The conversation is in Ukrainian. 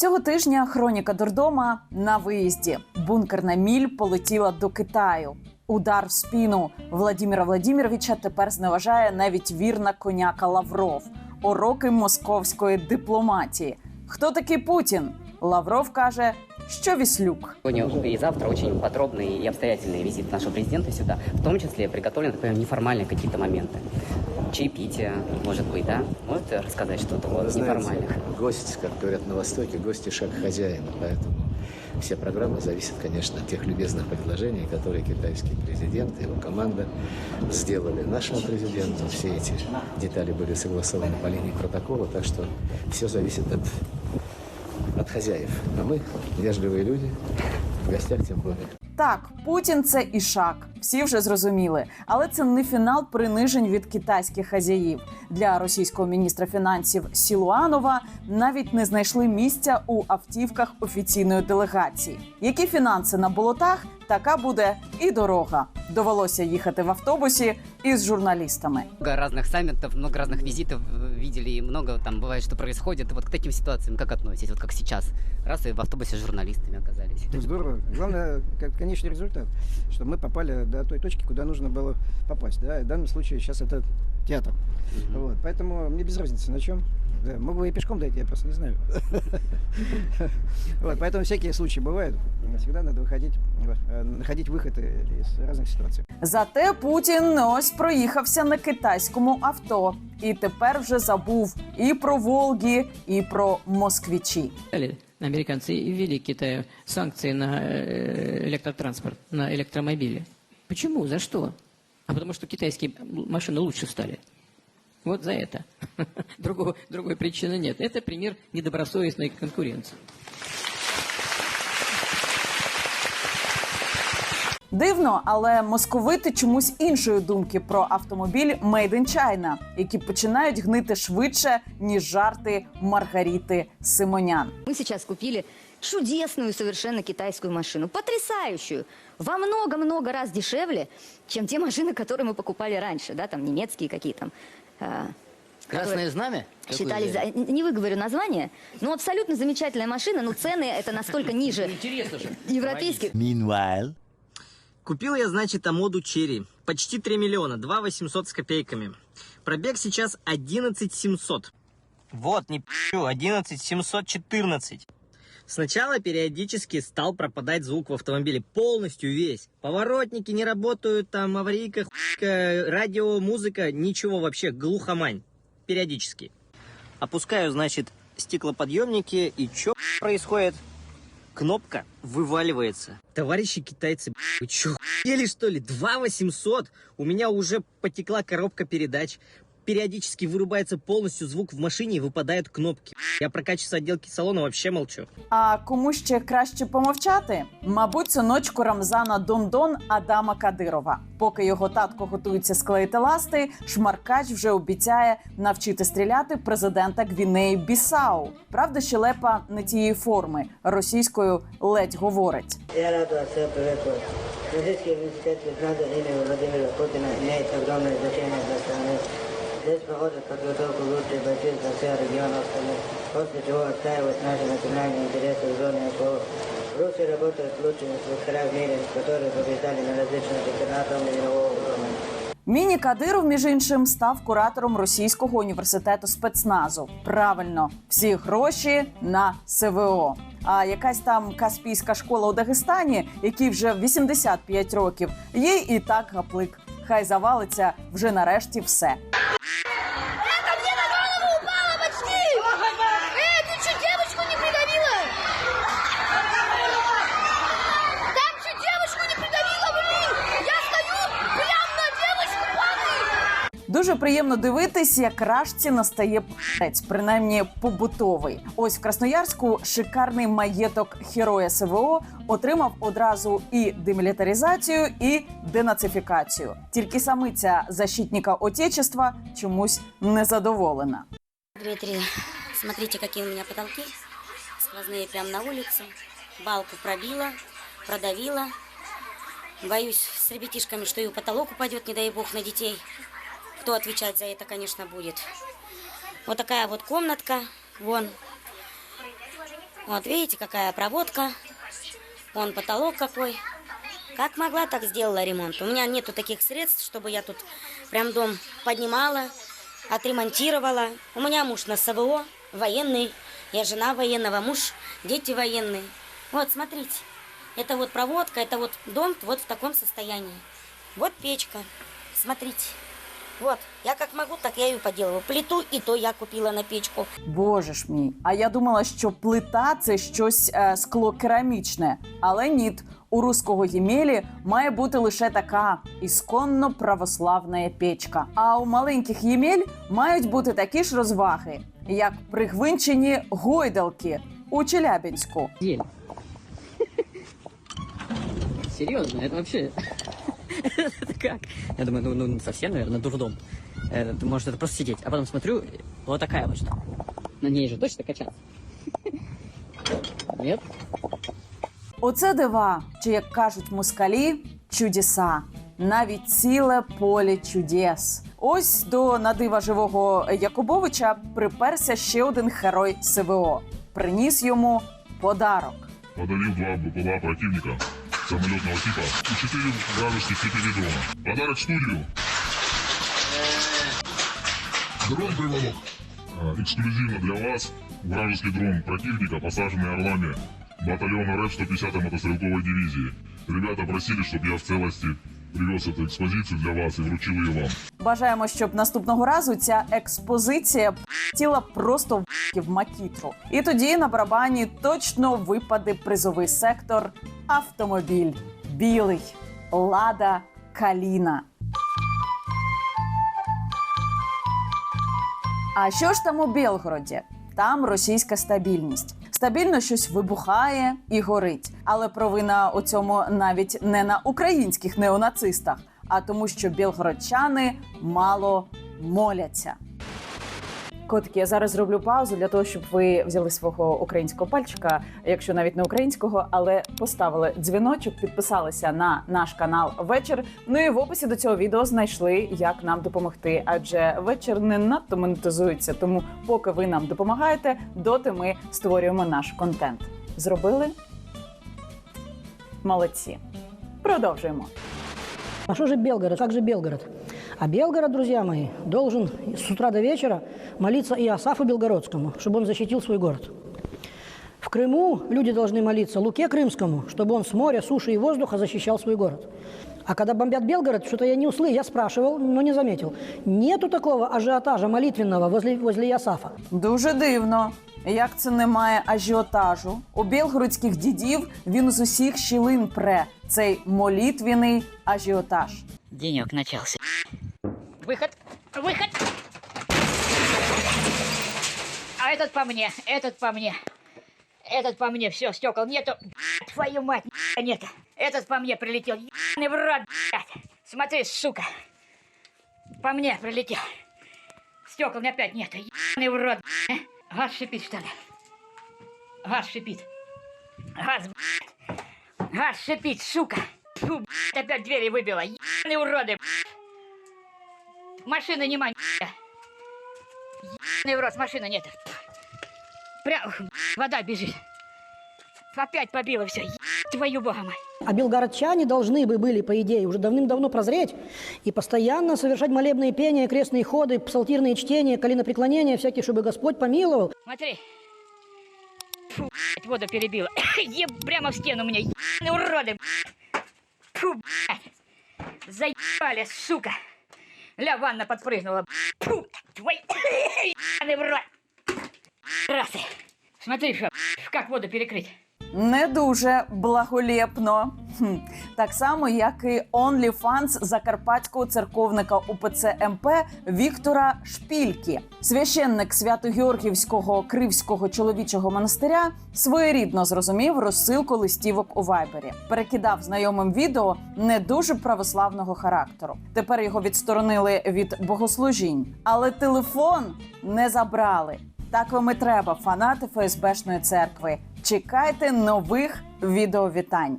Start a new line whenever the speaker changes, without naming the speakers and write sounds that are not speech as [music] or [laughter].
Цього тижня хроніка дурдома на виїзді. Бункерна міль полетіла до Китаю. Удар в спину Владіміра Владіміровича тепер зневажає навіть вірна коняка Лавров. Уроки московської дипломатії. Хто такий Путін? Лавров каже, що віслюк.
Сегодня и завтра очень подробный и обстоятельный визит нашего президента сюда. В том числе приготовлены, так понимаю, неформальные какие-то Моменты. Чаепитие, может быть, да? Можете рассказать что-то
знаете,
неформальных?
гость, как говорят на Востоке, гости шаг хозяина. Поэтому все программы зависят, конечно, от тех любезных предложений, которые китайский президент и его команда сделали нашему президенту. Все эти детали были согласованы по линии протокола, так что все зависит от, от хозяев. А мы, вежливые люди, в гостях тем более.
Так, Путін це ішак, всі вже зрозуміли. Але це не фінал принижень від китайських хазяїв. Для російського міністра фінансів Сілуанова навіть не знайшли місця у автівках офіційної делегації. Які фінанси на болотах, така буде і дорога. Довелося їхати в автобусі із журналістами.
Много разных саммитов, много разных визитов э, видели, и много там бывает, что происходит. И вот к таким ситуациям как относитесь? Вот как сейчас. Раз и в автобусе с журналистами оказались.
Ну, Здорово. Главное, как конечный результат, что мы попали до той точки, куда нужно было попасть. Да? И в данном случае сейчас это театр.
Мгм.
Вот. Поэтому мне без разницы на чем. Да, мог бы и пешком дойти, я просто не знаю. [laughs] [laughs] Вот, поэтому всякие случаи бывают. Всегда надо выходить, вот, э, находить выход э, из разных ситуаций.
Зате Путін ось проїхався на китайському авто і тепер вже забув і про Волги, і про москвичі.
Далее американцы и ввели Китаю санкции на э, электротранспорт, на электромобили. Почему? За что? А потому что китайские м- машины лучше стали. Вот за это. [laughs] Другого, другой причины нет. Это пример недобросовестной конкуренции.
Дивно, але московити чомусь іншої думки про автомобіль Made in China, які починають гнити швидше ніж жарти Маргаріти Симонян.
Мы сейчас купили чудесную совершенно китайскую машину, потрясающую, во много-много раз дешевле, чем те машины, которые мы покупали раньше, да, там немецкие какие там. а,
Красное знамя?
Считались, за- не выговорю название, но абсолютно замечательная машина, но цены это настолько ниже
Интересно же.
европейских.
Meanwhile,
Купил я, значит, Амоду Черри. Почти 3 миллиона, 2 800 с копейками. Пробег сейчас 11 700. Вот, не пью, 11 714. Сначала периодически стал пропадать звук в автомобиле, полностью весь. Поворотники не работают, там аварийка, хуйка, радио, музыка, ничего вообще, глухомань. Периодически. Опускаю, значит, стеклоподъемники, и что происходит? Кнопка вываливается. Товарищи китайцы, вы чё, охуели что ли? 2 800? У меня уже потекла коробка передач. Периодически вырубается полностью звук в машине и выпадают кнопки. Я про качество отделки салона вообще молчу.
А кому ще краще помовчати? Мабуть, синочку Рамзана Дондон Адама Кадирова. Поки його татко готується склеїти ласти, шмаркач вже обіцяє навчити стріляти президента Гвінеї Бісау. Правда, щелепа не тієї форми російською ледь говорить.
Я рад вас всех приветствовать. Российский университет Александра имени Владимира Путина имеет огромное значение для страны. Здесь проходит подготовку лучших бойцов со всех регионов страны, после чего отстаивают наши национальные интересы в зоне СВО. В Руси работают лучшие инструктора в мире, которые побеждали на различных чемпионатах мирового уровня.
Міні Кадиров, між іншим, став куратором російського університету спецназу. Правильно, всі гроші на СВО. А якась там каспійська школа у Дагестані, якій вже 85 років, їй і так гаплик. Хай завалиться вже нарешті все. Дуже приємно дивитись, як рашці настає п***ець, принаймні побутовий. Ось в Красноярську шикарний маєток героя СВО отримав одразу і демілітаризацію, і денацифікацію. Тільки самиця защитника Отечества чомусь незадоволена.
Дмитрий, смотрите, какие у меня потолки. Сквозные прям на улице. Балку пробила, продавила. Боюсь с ребятишками, что и потолок упадет, не дай бог, на детей. Кто отвечать за это, конечно, будет. Вот такая вот комнатка. Вон. Вот видите, какая проводка. Вон потолок какой. Как могла, так сделала ремонт. У меня нету таких средств, чтобы я тут прям дом поднимала, отремонтировала. У меня муж на СВО, военный. Я жена военного, муж, дети военные. Вот, смотрите. Это вот проводка, это вот дом вот в таком состоянии. Вот печка. Смотрите. Вот, я как могу, так я ее поделываю. Плиту и то я купила на печку.
Боже ж мій. А я думала, що плита це щось е, склокерамічне. Але ні, у руського Ємелі має бути лише така ісконно православна печка. А у маленьких Ємель мають бути такі ж розваги, як пригвинчені гойдалки у Челябінську.
Серьезно, это вообще... Это как? Я думаю, ну, ну совсем, наверное, дурдом. Э, ты, Может, это просто сидеть. А потом смотрю, вот такая вот что. На ней же точно качаться? Нет?
Оце дива, чи як кажуть москалі, чудеса. Навіть ціле поле чудес. Ось до надива живого Якубовича приперся ще один герой СВО. Приніс йому подарок.
Подавил два БПЛА противника Самолетного типа и четыре вражеских типа Подарок студию. Дрон «Приволок». А, Эксклюзивно для вас вражеский дрон противника, посаженный орлами батальона РЭФ 150-й мотострелковой дивизии. Ребята просили, чтобы я в целости привез эту экспозицию для вас и вручил ее вам.
Бажаємо, щоб наступного разу ця експозиція тіла просто в макітру. І тоді на барабані точно випаде призовий сектор автомобіль білий Лада Каліна. А що ж там у Білгороді? Там російська стабільність. Стабільно щось вибухає і горить. Але провина у цьому навіть не на українських неонацистах, а тому, що білгородчани мало моляться. Котики, я зараз зроблю паузу для того, щоб ви взяли свого українського пальчика, якщо навіть не українського, але поставили дзвіночок, підписалися на наш канал вечір. Ну і в описі до цього відео знайшли, як нам допомогти. Адже вечір не надто монетизується. Тому, поки ви нам допомагаєте, доти ми створюємо наш контент. Зробили? Молодці. Продовжуємо.
А что же Белгород? Как же Белгород? А Белгород, друзья мои, должен с утра до вечера молиться и Асафу Белгородскому, чтобы он защитил свой город. В Крыму люди должны молиться Луке Крымскому, чтобы он с моря, суши и воздуха защищал свой город. А когда бомбят Белгород, что-то я не услышал, я спрашивал, но не заметил. Нету такого ажиотажа молитвенного возле, возле Ясафа.
Дуже дивно. Як це немає ажіотажу? У білгородських дідів він з усіх щілин пре цей молитвіний ажіотаж.
Денек начался. Выход! Выход! А этот по мне, этот по мне. Этот по мне, все, стекол нету. Твою мать, нет. Этот по мне прилетел. Ебаный в рот, блядь. Смотри, сука. По мне прилетел. Стекол опять нету. Ебаный в рот, блядь. Газ шипит, что ли? Газ шипит. Газ, блядь. Газ шипит, сука. Фу, блядь, опять двери выбила. Ебаные уроды, блядь. Машины нема. Ебаный в рот, машины нет. Прям вода бежит. Опять побило все. Твою мать.
А белгородчане должны бы были, по идее, уже давным-давно прозреть и постоянно совершать молебные пения, крестные ходы, псалтирные чтения, коленопреклонения всякие, чтобы Господь помиловал.
Смотри. Фу, блядь, воду перебила. [coughs] Еб, прямо в стену мне. Ебаные уроды. Фу, блядь. Заебали, сука. Ля, ванна подпрыгнула. Фу, твой [laughs] ебаный в рот. Расы. Смотри, что, как воду перекрыть.
Не дуже благолепно. Хм. Так само, як і OnlyFans закарпатського церковника УПЦ МП Віктора Шпільки. Священник Свято-Георгівського Кривського чоловічого монастиря своєрідно зрозумів розсилку листівок у Вайбері. Перекидав знайомим відео не дуже православного характеру. Тепер його відсторонили від богослужінь, але телефон не забрали. Так вам і треба, фанати ФСБшної церкви. Чекайте нових відеовітань.